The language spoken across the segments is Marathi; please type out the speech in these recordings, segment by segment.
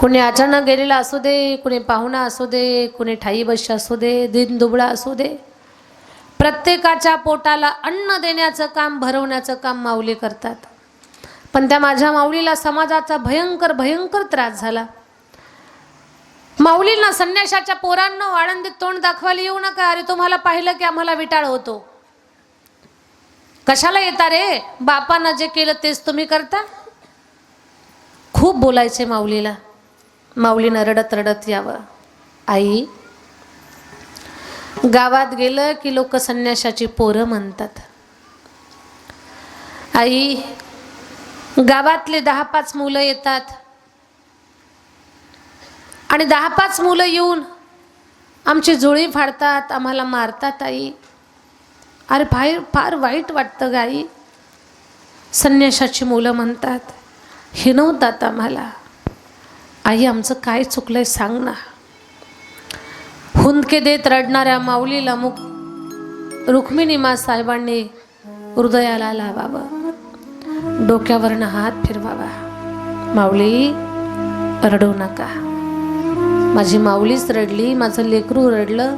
कुणी अचानक गेलेला असू दे कुणी पाहुणा असू दे कुणी ठाई बशी असू दे दिन दुबळा असू दे. प्रत्येकाच्या पोटाला अन्न देण्याचं काम भरवण्याचं काम माऊली करतात. पण त्या माझ्या माऊलीला समाजाचा भयंकर भयंकर त्रास झाला. माऊलींना संन्याशाच्या पोरांना आळंदीत तोंड दाखवायला येऊ नका. अरे तुम्हाला पाहिलं की आम्हाला विटाळ होतो. कशाला येता रे? बापानं जे केलं तेच तुम्ही करता? खूप बोलायचे माऊलीला. माऊलीनं रडत रडत यावं. आई गावात गेलं की लोक संन्याशाची पोरं म्हणतात. आई गावातले दहा पाच मुलं येतात. आणि दहा पाच मुलं येऊन आमची जुळी फाडतात आम्हाला मारतात आई. अरे फार फार वाईट वाटतं गाई संन्याशाची मुलं म्हणतात. हिनवतात आम्हाला. आई आमचं काय चुकलंय सांग ना. हुंदके देत रडणाऱ्या माऊलीला मुक रुक्मिणी मा साहेबांनी हृदयाला लावावं. डोक्यावरनं हात फिरवावा. माऊली रडू नका. माझी माऊलीच रडली माझं लेकरू रडलं.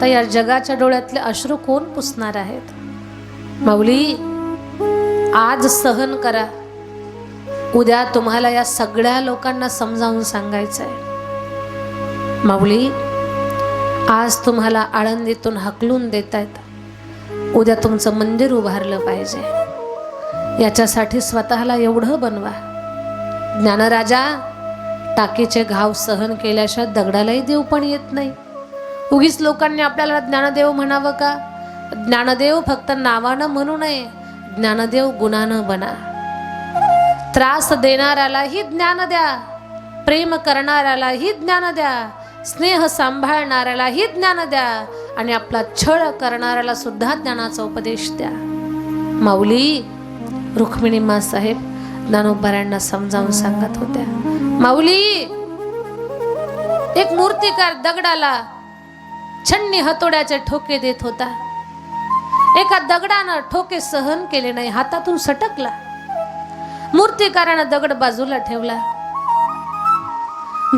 तर या जगाच्या डोळ्यातले अश्रू कोण पुसणार आहेत? माऊली आज सहन करा. उद्या तुम्हाला या सगळ्या लोकांना समजावून सांगायचं आहे माऊली आज तुम्हाला आळंदीतून हकलून देत आहेत उद्या तुमचं मंदिर उभारलं पाहिजे. याच्यासाठी स्वतःला एवढं बनवा. ज्ञानराजा टाकीचे घाव सहन केल्याशिवाय दगडालाही देव पण येत नाही. उगीच लोकांनी आपल्याला ज्ञानदेव म्हणावं का? ज्ञानदेव फक्त नावानं म्हणू नये ज्ञानदेव गुणानं बना. त्रास देणाऱ्यालाही ज्ञान द्या. प्रेम करणाऱ्यालाही ज्ञान द्या. स्नेह सांभाळणाऱ्यालाही ज्ञान द्या. आणि आपला छळ करणाऱ्याला सुद्धा ज्ञानाचा उपदेश द्या. माऊली रुक्मिणी मा साहेब ज्ञानोबाऱ्यांना समजावून सांगत होत्या. माऊली एक मूर्तिकार दगडाला छन्नी हतोड्याचे ठोके देत होता. एका दगडानं ठोके सहन केले नाही हातातून सटकला. मूर्तिकारानं दगड बाजूला ठेवला.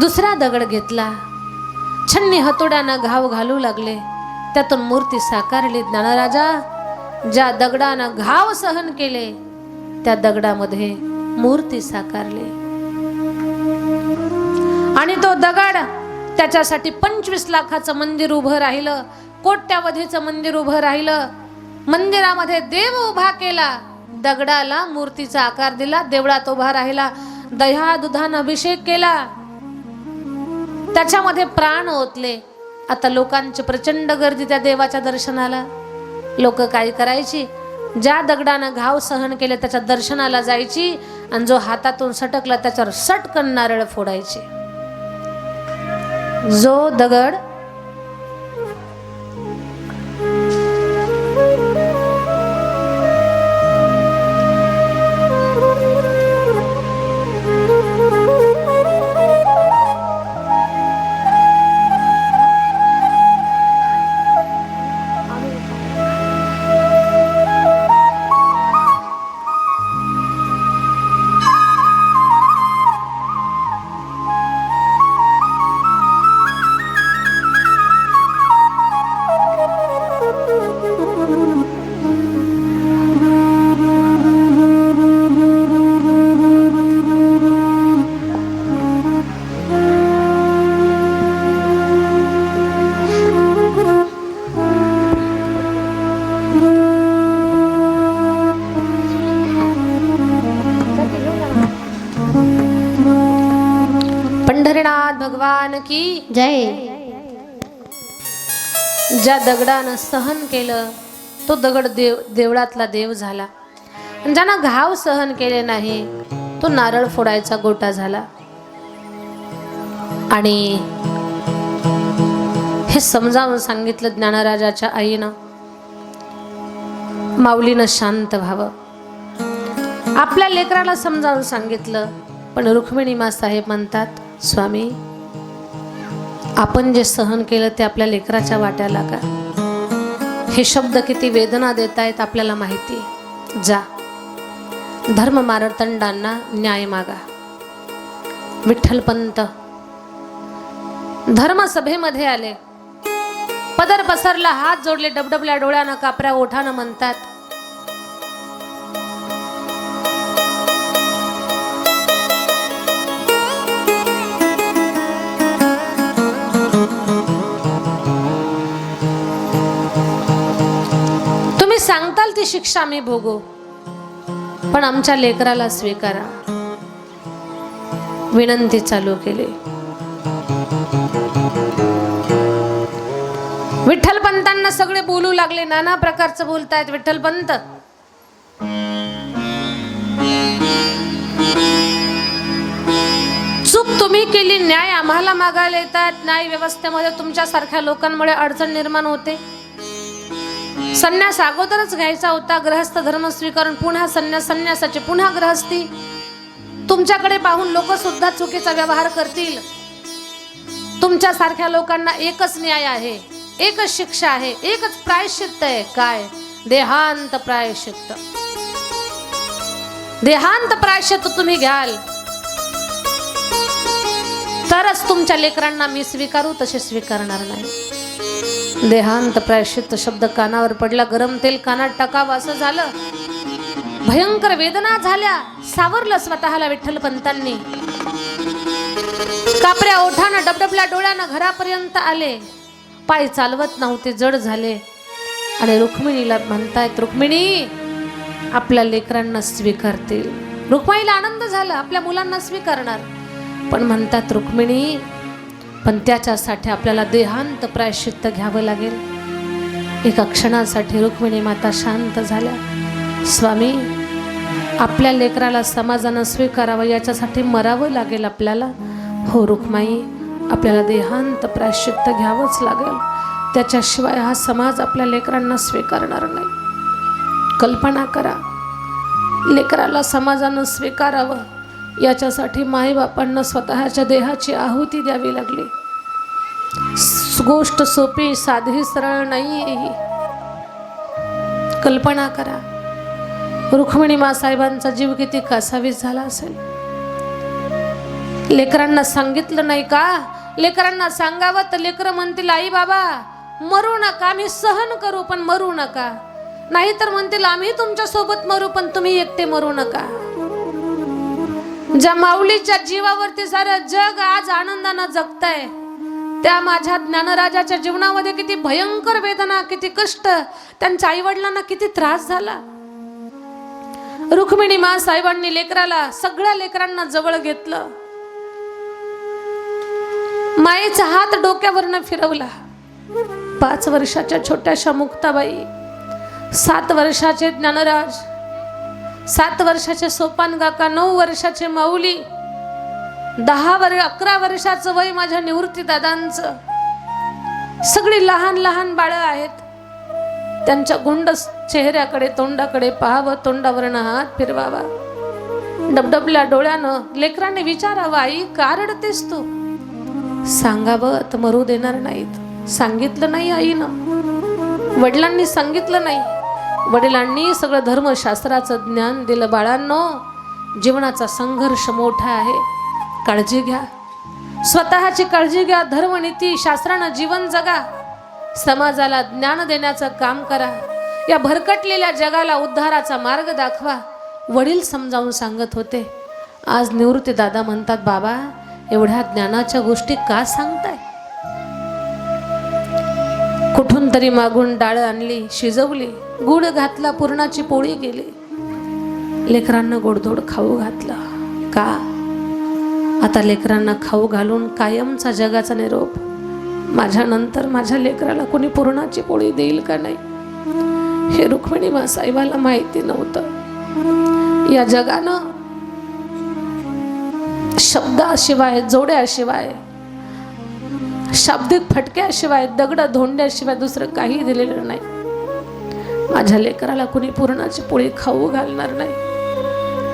दुसरा दगड घेतला. छन्नी हतोड्यानं घाव घालू लागले. त्यातून मूर्ती साकारली. ज्ञानराजा ज्या दगडानं घाव सहन केले त्या दगडामध्ये मूर्ती साकारली. आणि तो दगड त्याच्यासाठी पंचवीस लाखाचं मंदिर उभं राहिलं. कोट्यावधीचं मंदिर उभं राहिलं. मंदिरामध्ये देव उभा केला. दगडाला मूर्तीचा आकार दिला देवळात उभा राहिला दह्या दुधान अभिषेक केला. त्याच्यामध्ये प्राण ओतले. आता लोकांची प्रचंड गर्दी त्या देवाच्या दर्शनाला. लोक काय करायची? ज्या दगडानं घाव सहन केले त्याच्या दर्शनाला जायची आणि जो हातातून सटकला त्याच्यावर सटकन नारळ फोडायचे. जो दगड दगडानं सहन केलं तो दगड देव देवळातला देव झाला. आणि ज्यानं घाव सहन केले नाही तो नारळ फोडायचा गोटा झाला. आणि हे समजावून सांगितलं ज्ञानराजाच्या आईनं. माऊलीनं शांत व्हावं. आपल्या लेकराला समजावून सांगितलं पण रुक्मिणी मा साहेब म्हणतात स्वामी आपण जे सहन केलं ते आपल्या लेकराच्या वाट्याला का? हे शब्द किती वेदना देत आहेत आपल्याला माहिती जा. धर्म मारतंडांना न्याय मागा. विठ्ठलपंत. धर्मसभेमध्ये आले. पदर पसरला हात जोडले डबडबल्या डोळ्यानं कापऱ्या ओठानं म्हणतात सांगताल ती शिक्षा मी भोगू. पण आमच्या लेकराला स्वीकारा. विनंती चालू केली. विठ्ठलपंतांना सगळे बोलू लागले. नाना प्रकारचं बोलतायत विठ्ठलपंत. चूक तुम्ही केली. न्याय आम्हाला मागायला येतात. न्याय व्यवस्थेमध्ये तुमच्यासारख्या लोकांमुळे अडचण निर्माण होते. संन्यास अगोदरच घ्यायचा होता ग्रहस्थ धर्म स्वीकारून पुन्हा संन्यास संन्यासाची पुन्हा ग्रहस्थी तुमच्याकडे पाहून लोक सुद्धा चुकीचा व्यवहार करतील. तुमच्या सारख्या लोकांना एकच न्याय आहे एकच शिक्षा आहे एकच प्रायश्चित्त आहे. काय? देहांत प्रायश्चित्त. देहांत प्रायश्चित्त तुम्ही घ्याल. तरच तुमच्या लेकरांना मी स्वीकारू तसे स्वीकारणार नाही. देहांत प्रायश्चित शब्द कानावर पडला गरम तेल कानात टाकावं असं झालं. भयंकर वेदना झाल्या. सावरलं स्वतःला विठ्ठल पंतांनी. कापऱ्या ओठानं डबडबल्या डोळ्यानं घरापर्यंत आले. पाय चालवत नव्हते जड झाले. आणि रुक्मिणीला म्हणतायत रुक्मिणी आपल्या लेकरांना स्वीकारतील रुक्मिणीला आनंद झाला आपल्या मुलांना स्वीकारणार. पण म्हणतात रुक्मिणी पण त्याच्यासाठी आपल्याला देहांत प्रायश्चित्त घ्यावं लागेल. एका क्षणासाठी रुक्मिणी माता शांत झाल्या. स्वामी आपल्या लेकराला समाजानं स्वीकारावं याच्यासाठी मरावं लागेल आपल्याला. हो रुक्माई आपल्याला देहांत प्रायश्चित्त घ्यावंच लागेल. त्याच्याशिवाय हा समाज आपल्या लेकरांना स्वीकारणार नाही. कल्पना करा लेकराला समाजानं स्वीकारावं. याच्यासाठी माईबापांना स्वतःच्या देहाची आहुती द्यावी लागली. गोष्ट सोपी साधी सरळ नाही आहे ही. कल्पना करा रुक्मिणी मासाहेबांचा जीव किती कासावीस झाला असेल. लेकरांना सांगितलं नाही का? लेकरांना सांगावं तर लेकरं म्हणतील आई बाबा मरू नका आम्ही सहन करू पण मरू नका. नाहीतर म्हणतील आम्ही तुमच्यासोबत मरू पण तुम्ही एकटे मरू नका. ज्या माऊलीच्या जीवावरती सारं जग आज आनंदानं जगतंय त्या माझ्या ज्ञानराजाच्या जीवनामध्ये किती भयंकर वेदना किती कष्ट त्यांच्या आईवडिलांना किती त्रास झाला. रुक्मिणी मा साहेबांनी लेकराला सगळ्या लेकरांना जवळ घेतलं. मायेचा हात डोक्यावरनं फिरवला. पाच वर्षाच्या छोट्याशा मुक्ताबाई सात वर्षाचे ज्ञानराज सात वर्षाचे सोपान काका नऊ वर्षाचे माऊली दहा वर अकरा वर्षाचं वय माझ्या निवृत्ती दादांचं. सगळी लहान लहान बाळं आहेत. त्यांच्या गुंड चेहऱ्याकडे तोंडाकडे पाहावं तोंडावरनं हात फिरवावा. डबडबल्या डोळ्यानं लेकरांनी विचारावं आई का रडतेस तू. सांगावं तर मरू देणार नाहीत. सांगितलं नाही आईनं. वडिलांनी सांगितलं नाही. वडिलांनी सगळं धर्मशास्त्राचं ज्ञान दिलं. बाळांनो जीवनाचा संघर्ष मोठा आहे. काळजी घ्या. स्वतःची काळजी घ्या. धर्मनीती शास्त्रानं जीवन जगा. समाजाला ज्ञान देण्याचं काम करा. या भरकटलेल्या जगाला उद्धाराचा मार्ग दाखवा. वडील समजावून सांगत होते. आज निवृत्ती दादा म्हणतात बाबा एवढ्या ज्ञानाच्या गोष्टी का सांगताय? तरी मागून डाळ आणली शिजवली गुड घातला पुरणाची पोळी गेली लेकरांना गोडधोड खाऊ घातला. का? आता लेकरांना खाऊ घालून कायमचा जगाचा निरोप. माझ्यानंतर माझ्या लेकराला कोणी पुरणाची पोळी देईल का नाही? हे रुक्मिणी मासाहेबाला माहिती नव्हतं. या जगानं शब्दाशिवाय जोड्याशिवाय शाब्दिक फटक्याशिवाय दगड धोंड्याशिवाय दुसरं काही दिलेलं नाही. माझ्या लेकराला कुणी पुरणाची पोळी खाऊ घालणार नाही.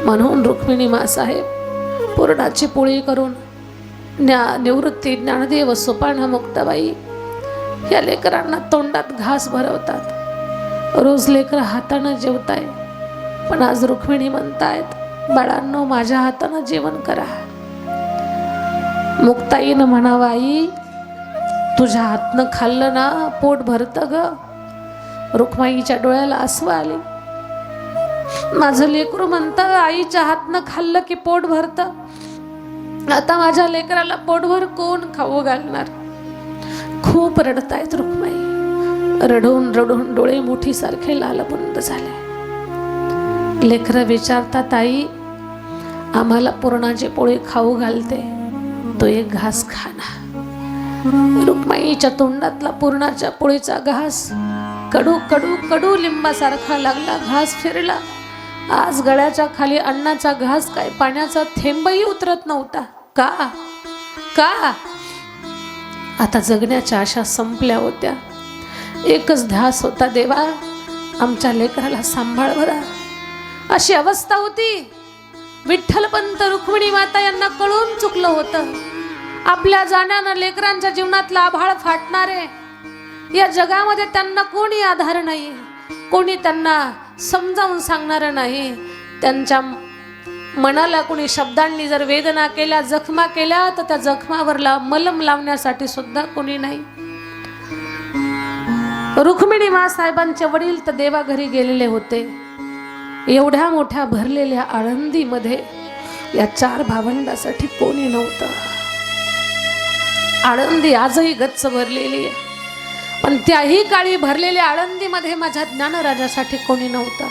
म्हणून रुक्मिणी मासाहेब पुरणाची पोळी करून ज्ञा निवृत्ती ज्ञानदेव सोपान मुक्ताबाई या लेकरांना तोंडात घास भरवतात. रोज लेकरं हातानं जेवताय पण आज रुक्मिणी म्हणतायत बाळांनो माझ्या हातानं जेवण करा. मुक्ताईनं म्हणावा आई तुझ्या हातनं खाल्लं ना पोट भरतं ग. रुक्माईच्या डोळ्याला आसू आले. माझं लेकरू म्हणतं आईच्या हातनं खाल्लं की पोट भरतं. आता माझ्या लेकराला पोटभर कोण खाऊ घालणार? खूप रडतायत रुक्माई. रडून रडून डोळे मोठी सारखे लालबुंद झाले. लेकरं विचारतात आई आम्हाला पुरणाचे पोळी खाऊ घालते. तो एक घास खाना रुक्माईच्या तोंडातला पुरणाच्या पोळीचा घास. कडू कडू कडू लिंबासारखा लागला घास फिरला. आज गळ्याच्या खाली अन्नाचा घास काय? पाण्याचा थेंबही उतरत नव्हता. का? का? आता जगण्याच्या आशा संपल्या होत्या. एकच ध्यास होता देवा आमच्या लेकराला सांभाळ बरा. अशी अवस्था होती. विठ्ठलपंत रुक्मिणी माता यांना कळून चुकलं होतं. आपल्या जाण्यानं लेकरांच्या जीवनातला आभाळ फाटणारे या जगामध्ये त्यांना कोणी आधार नाही. कोणी त्यांना समजावून सांगणार नाही. त्यांच्या मनाला कोणी शब्दांनी जर वेदना केल्या जखमा केल्या तर त्या जखमावरला मलम लावण्यासाठी सुद्धा कोणी नाही. रुक्मिणी मासाहेबांचे वडील तर देवाघरी गेलेले होते. एवढ्या मोठ्या भरलेल्या आळंदीमध्ये या चार भावंडासाठी कोणी नव्हतं. आळंदी आजही गच्च भरलेली आहे. पण त्याही काळी भरलेल्या आळंदीमध्ये माझ्या ज्ञानराजासाठी कोणी नव्हतं.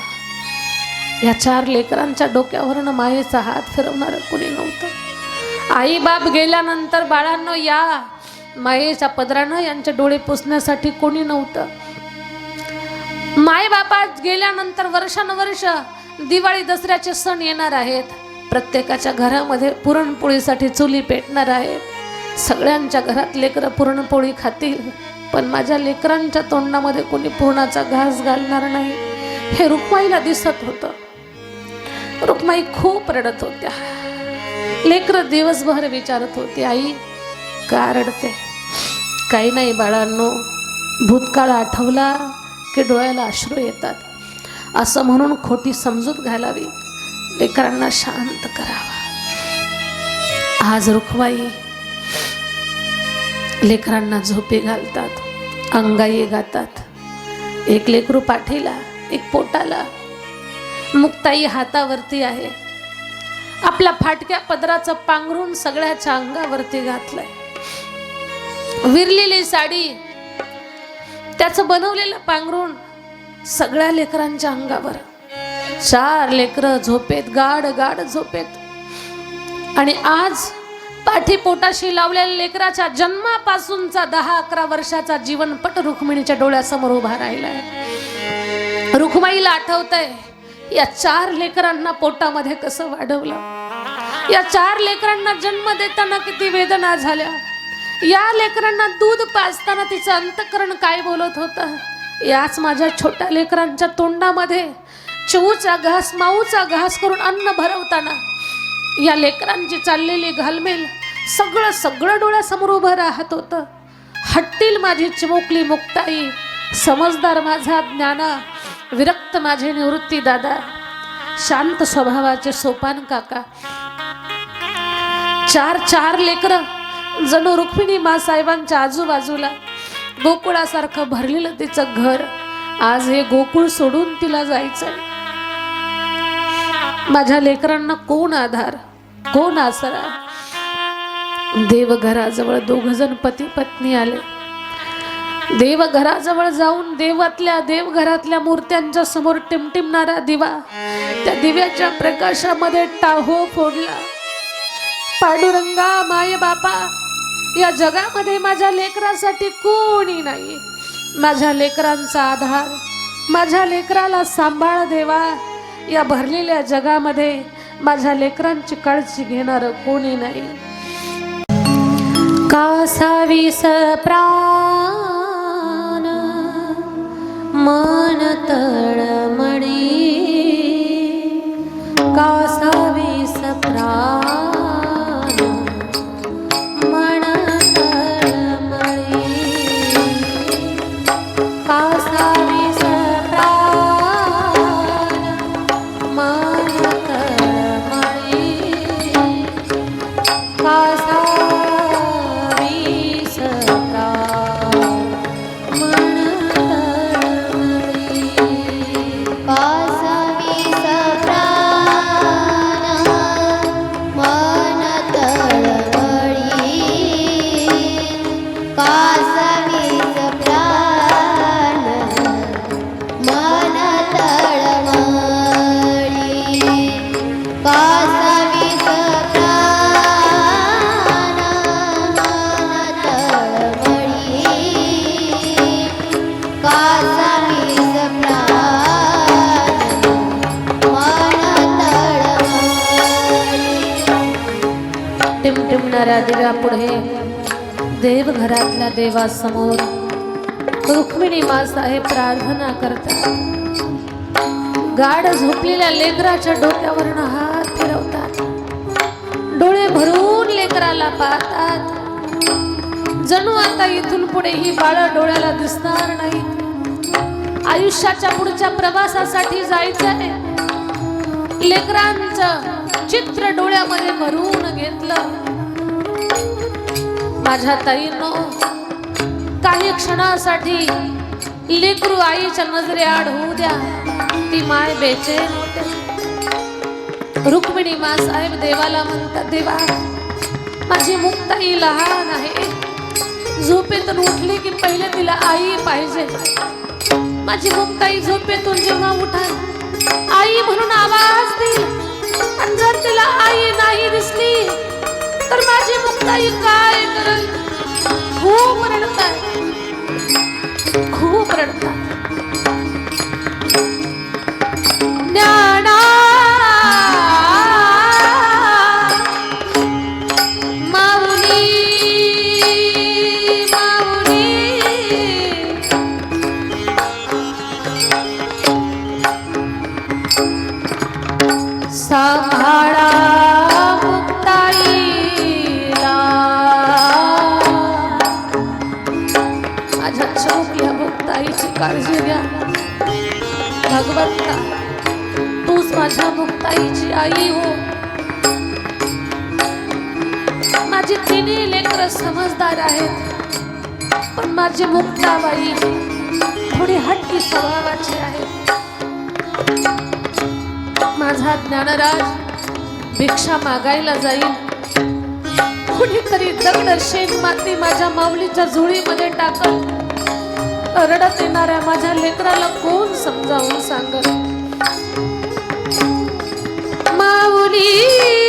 या चार लेकरांच्या डोक्यावरून मायेचा हात फिरवणार कोणी नव्हतं. आई बाप गेल्यानंतर बाळांनो या मायेच्या पदरानं यांचे डोळे पुसण्यासाठी कोणी नव्हतं. माय बापा गेल्यानंतर वर्षानुवर्ष दिवाळी दसऱ्याचे सण येणार आहेत. प्रत्येकाच्या घरामध्ये पुरणपोळीसाठी चुली पेटणार आहेत. सगळ्यांच्या घरात लेकरं पुरणपोळी खातील पण माझ्या लेकरांच्या तोंडामध्ये कोणी पुरणाचा घास घालणार नाही. हे रुक्माईला दिसत होतं. रुक्माई खूप रडत होत्या. लेकरं दिवसभर विचारत होती आई का रडते? काही नाही बाळांनो भूतकाळ आठवला की डोळ्याला अश्रू येतात. असं म्हणून खोटी समजूत घालावी. लेकरांना शांत करावा. आज रुखवाई लेकरांना झोपे घालतात अंगाई गातात. एक लेकरू पाठीला एक पोटाला. मुक्ताई हातावरती आहे. आपल्या फाटक्या पदराचं पांघरून सगळ्याच्या अंगावरती घातलंय. विरलेली साडी त्याचं बनवलेलं पांघरून सगळ्या लेकरांच्या अंगावर. चार लेकरं झोपेत गाड गाड झोपेत. आणि आज पाठी पोटाशी लावलेल्या लेकराच्या जन्मापासूनचा दहा अकरा वर्षाचा जीवनपट रुक्मिणीच्या डोळ्यासमोर उभा राहिलाय. रुक्माईला आठवतंय या चार लेकरांना पोटामध्ये कसं वाढवलं? या चार लेकरांना जन्म देताना किती वेदना झाल्या? या लेकरांना दूध पाजताना तिचं अंतकरण काय बोलत होतं? याच माझ्या छोट्या लेकरांच्या तोंडामध्ये चिवूचा घास माऊचा घास करून अन्न भरवताना या लेकरांची चाललेली घालमेल सगळं सगळं डोळ्यासमोर उभं राहत होतं. हट्टील माझी चिमुकली मुक्ताई समजदार माझा ज्ञाना विरक्त माझे निवृत्ती दादा शांत स्वभावाचे सोपान काका. चार चार लेकरं जणू रुक्मिणी मासाहेबांच्या आजूबाजूला. गोकुळासारखं भरलेलं तिचं घर आज हे गोकुळ सोडून तिला जायचंय. माझ्या लेकरांना कोण आधार कोण आसरा? देवघराजवळ दोघ जण पती पत्नी आले. देवघराजवळ जाऊन देवातल्या देवघरातल्या मूर्त्यांच्या समोर टिमटिमणारा दिवा त्या दिव्याच्या प्रकाशामध्ये टाहो फोडला. पांडुरंगा माय बापा या जगामध्ये माझ्या लेकरासाठी कोणी नाही. माझ्या लेकरांचा आधार माझ्या लेकराला सांभाळ देवा. या भरलेल्या जगामध्ये माझ्या लेकरांची काळजी घेणारं कोणी नाही. कासावीस प्राण? मन तळमणी कासा येणाऱ्या दिव्यापुढे देवघरातल्या देवासमोर. रुक्मिणी मासाहेब प्रार्थना करतात. गाढ झोपलेल्या लेकराच्या डोक्यावरनं हात फिरवतात. डोळे भरून लेकराला पाहतात. जणू आता इथून पुढे ही बाळ डोळ्याला दिसणार नाही. आयुष्याच्या पुढच्या प्रवासासाठी जायचंय. लेकरांचं चित्र डोळ्यामध्ये भरून घेतलं. माझ्या ताईनो काही क्षणासाठी लेकरू आईच्या नजरे आड होऊ द्या. ती माय बेचेन होते. रुक्मिणी मा साहेब देवाला म्हणतात देवा माझी मुक्ताई लहान आहे. झोपेतून उठली की पहिले तिला आई पाहिजे. माझी मुक्ताई झोपेतून जेव्हा उठाल आई म्हणून आवाज देईल. आणि जर तिला आई नाही दिसली तर माझी मुक्ताई काय करल? खूप रडताय. खूप रडताय. आई हो. माझी तिन्ही लेकर समजदार आहेत पण माझी मुक्ताबाई थोडी हट्टी स्वभावाची आहे. माझा ज्ञानराज भिक्षा मागायला जाईल. कुणीतरी दगड शेण माती माझ्या माऊलीच्या झुळीमध्ये टाकल. रडत येणाऱ्या माझ्या लेकराला कोण समजावून सांगत माऊली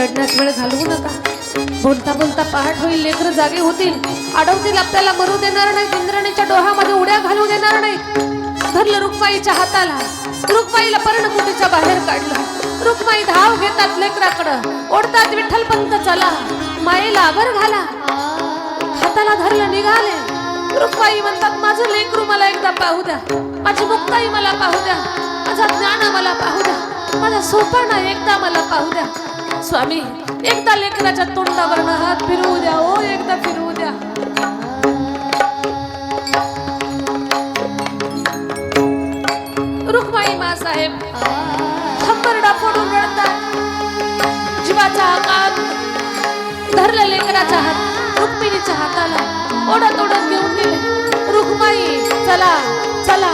रडण्यात वेळ घालवू नका. बोलता बोलता पहाट होईल लेकर जागे होतील. अडवतील आपल्याला मरू देणार नाही इंद्रणीच्या डोहामध्ये उड्या घालू देणार नाही धरलं रुक्माईच्या हाताला. रुक्माईला पर्णकुटीच्या बाहेर काढलं. रुक्माई धाव घेतात लेकराकडं. ओढतात विठ्ठलपंत चला मायेला आवर घाला. हाताला धरलं निघाले. रुक्माई म्हणतात माझं लेकरू मला एकदा पाहू द्या. माझी मुक्ताई मला पाहू द्या. माझा ज्ञान मला पाहू द्या. माझा सोपाना एकदा मला पाहू द्या. स्वामी एकदा लेकराच्या तोंडावर हात फिरवू द्या ओ एकदा फिरवू द्या. रुक्माई मा साहेब हंबरडा फोडून रडतात. जीवाचा आकार धरलं लेकराच्या हात रुक्मिणीच्या हाताला ओढत ओढत घेऊन गेले. रुक्माई चला चला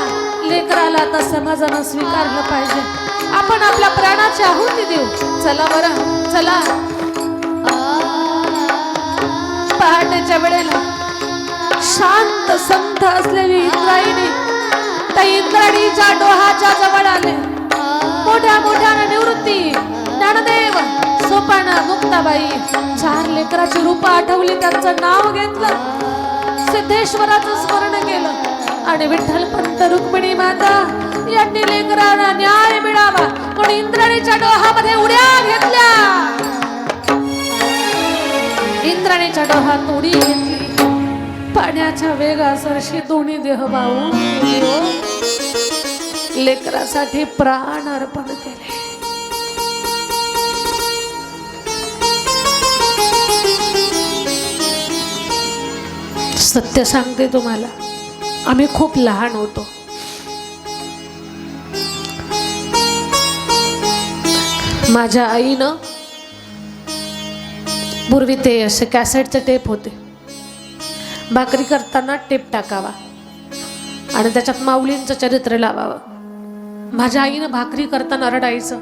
लेकराला आता समाजानं स्वीकारलं पाहिजे. आपण आपल्या प्राणाची आहुती देऊ. चला बरं चला. पहाटेच्या वेळेला शांत संत असलेली इंद्रायणी त्या इंद्राणीच्या डोहाच्या जवळ आले. मोठ्या मोठ्या निवृत्ती ज्ञानदेव सोपाना मुक्ताबाई चार लेकराची रूप आठवली त्यांचं नाव घेतलं. सिद्धेश्वराचं स्मरण केलं. आणि विठ्ठल पंत रुक्मिणी माता यांनी लेकरांना न्याय मिळावा. पण इंद्राणीच्या डोहामध्ये उड्या घेतल्या. इंद्राणीच्या डोहात उडी घेतली. पाण्याच्या वेगासरशी दोन्ही देह वाहून लेकरासाठी प्राण अर्पण केले. सत्य सांगते तुम्हाला. आम्ही खूप लहान होतो. माझ्या आईनं पूर्वी ते असे कॅसेटचे टेप होते. भाकरी करताना टेप टाकावा आणि त्याच्यात माऊलींचं चरित्र लावावं. माझ्या आईनं भाकरी करताना रडायचं.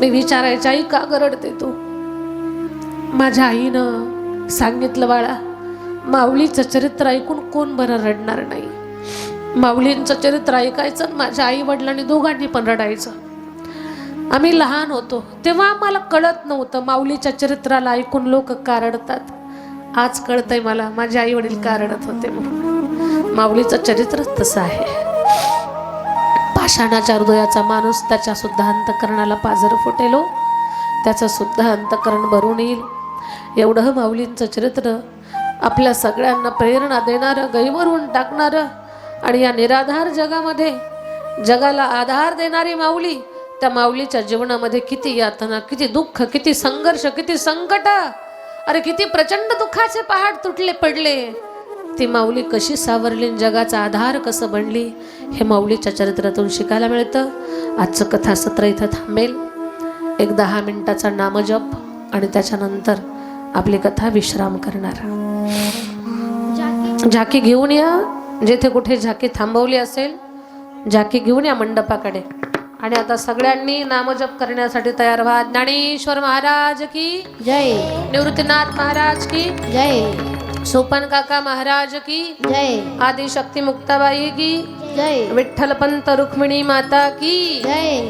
मी विचारायची आई का गरडते तू? माझ्या आईनं सांगितलं बाळा माऊलीचं चरित्र ऐकून कोण बरं रडणार नाही? माऊलींचं चरित्र ऐकायचं माझ्या आई वडिलांनी दोघांनी पण रडायचं. आम्ही लहान होतो तेव्हा आम्हाला कळत नव्हतं माऊलीच्या चरित्राला ऐकून लोक कारडतात आज कळतंय मला माझे आई वडील कारडत होते म्हणून. माऊलीचं चरित्रच तसं आहे. पाषाणाच्या हृदयाचा माणूस त्याच्या सुद्धा अंतकरणाला पाझर फुटेलो. त्याचं सुद्धा अंतकरण भरून येईल. एवढं माऊलींचं चरित्र आपल्या सगळ्यांना प्रेरणा देणारं गैवरून टाकणारं आणि या निराधार जगामध्ये जगाला आधार देणारी माऊली त्या माऊलीच्या जीवनामध्ये किती यातना किती दुःख किती संघर्ष किती संकट. अरे किती प्रचंड दुःखाचे पहाड तुटले पडले. ती माऊली कशी सावरली आणि जगाचा आधार कसं बनली हे माऊलीच्या चरित्रातून शिकायला मिळतं. आजचं कथासत्र इथं थांबेल. एक दहा मिनिटाचा नामजप आणि त्याच्यानंतर आपली कथा विश्राम करणार. झाकी घेऊन या. जेथे कुठे झाकी थांबवली असेल झाकी घेऊन या मंडपाकडे. आणि आता सगळ्यांनी नामजप करण्यासाठी तयार व्हा. ज्ञानेश्वर महाराज की जय. निवृत्तीनाथ महाराज की जय. सोपन काका महाराज की जय. आदिशक्ती मुक्ताबाई की जय. विठ्ठल पंत रुक्मिणी माता की जय.